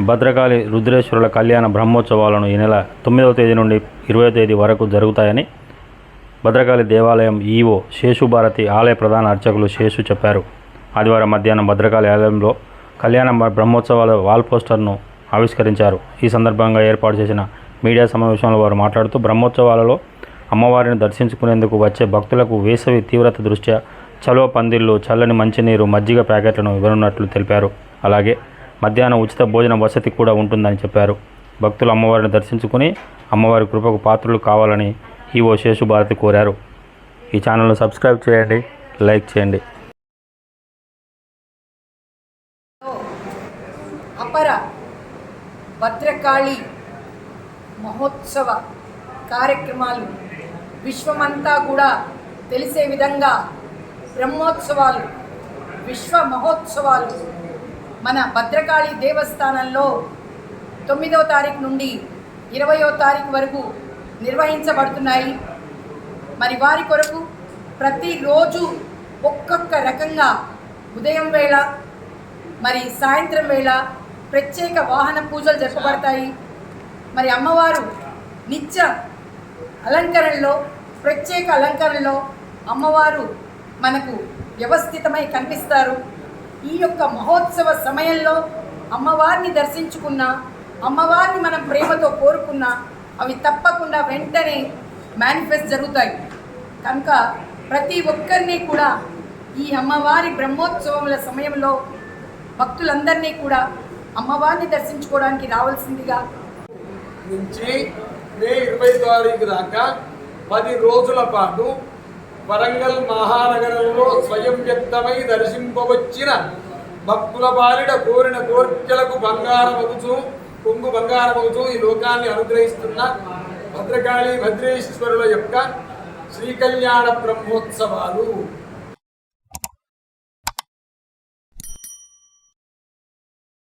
భద్రకాళి రుద్రేశ్వరుల కళ్యాణ బ్రహ్మోత్సవాలను ఈ నెల తొమ్మిదవ తేదీ నుండి ఇరవై తేదీ వరకు జరుగుతాయని భద్రకాళి దేవాలయం ఈవో శేషు భారతి ఆలయ ప్రధాన అర్చకులు శేషు చెప్పారు. ఆదివారం మధ్యాహ్నం భద్రకాళి ఆలయంలో కళ్యాణ బ్రహ్మోత్సవాల వాల్ పోస్టర్ను ఆవిష్కరించారు. ఈ సందర్భంగా ఏర్పాటు చేసిన మీడియా సమావేశంలో వారు మాట్లాడుతూ బ్రహ్మోత్సవాలలో అమ్మవారిని దర్శించుకునేందుకు వచ్చే భక్తులకు వేసవి తీవ్రత దృష్ట్యా చలో పందిళ్ళు చల్లని మంచినీరు మజ్జిగ ప్యాకెట్లను ఇవ్వనున్నట్లు తెలిపారు. అలాగే మధ్యాహ్నం ఉచిత భోజన వసతి కూడా ఉంటుందని చెప్పారు. భక్తులు అమ్మవారిని దర్శించుకుని అమ్మవారి కృపకు పాత్రలు కావాలని ఈవో శేషుభారతి కోరారు. ఈ ఛానల్ను సబ్స్క్రైబ్ చేయండి లైక్ చేయండి. అపర భద్రకాళి మహోత్సవ కార్యక్రమాలు విశ్వమంతా కూడా తెలిసే విధంగా బ్రహ్మోత్సవాలు విశ్వ మహోత్సవాలు మన భద్రకాళి దేవస్థానంలో తొమ్మిదవ తారీఖు నుండి ఇరవయో తారీఖు వరకు నిర్వహించబడుతున్నాయి. మరి వారి కొరకు ప్రతిరోజు ఒక్కొక్క రకంగా ఉదయం వేళ మరి సాయంత్రం వేళ ప్రత్యేక వాహన పూజలు జరపబడతాయి. మరి అమ్మవారు నిత్య అలంకరణలో ప్రత్యేక అలంకరణలో అమ్మవారు మనకు వ్యవస్థితమై కనిపిస్తారు. ఈ యొక్క మహోత్సవ సమయంలో అమ్మవారిని దర్శించుకున్న అమ్మవారిని మనం ప్రేమతో కోరుకున్న అవి తప్పకుండా వెంటనే మేనిఫెస్ట్ జరుగుతాయి. కనుక ప్రతి ఒక్కరిని కూడా ఈ అమ్మవారి బ్రహ్మోత్సవముల సమయంలో భక్తులందరినీ కూడా అమ్మవారిని దర్శించుకోవడానికి రావాల్సిందిగా నుంచి మే ఇరవై తారీఖు దాకా పది రోజుల పాటు వరంగల్ మహానగరంలో స్వయం వ్యక్తమై దర్శింపవచ్చిన భక్తుల బాలిడ కోరిన కోర్కెలకు బంగారమగుచు కొంగు బంగారమగుచు ఈ లోకాన్ని అనుగ్రహిస్తున్న భద్రకాళి భద్రేశ్వరుల యొక్క శ్రీకళ్యాణ బ్రహ్మోత్సవాలు.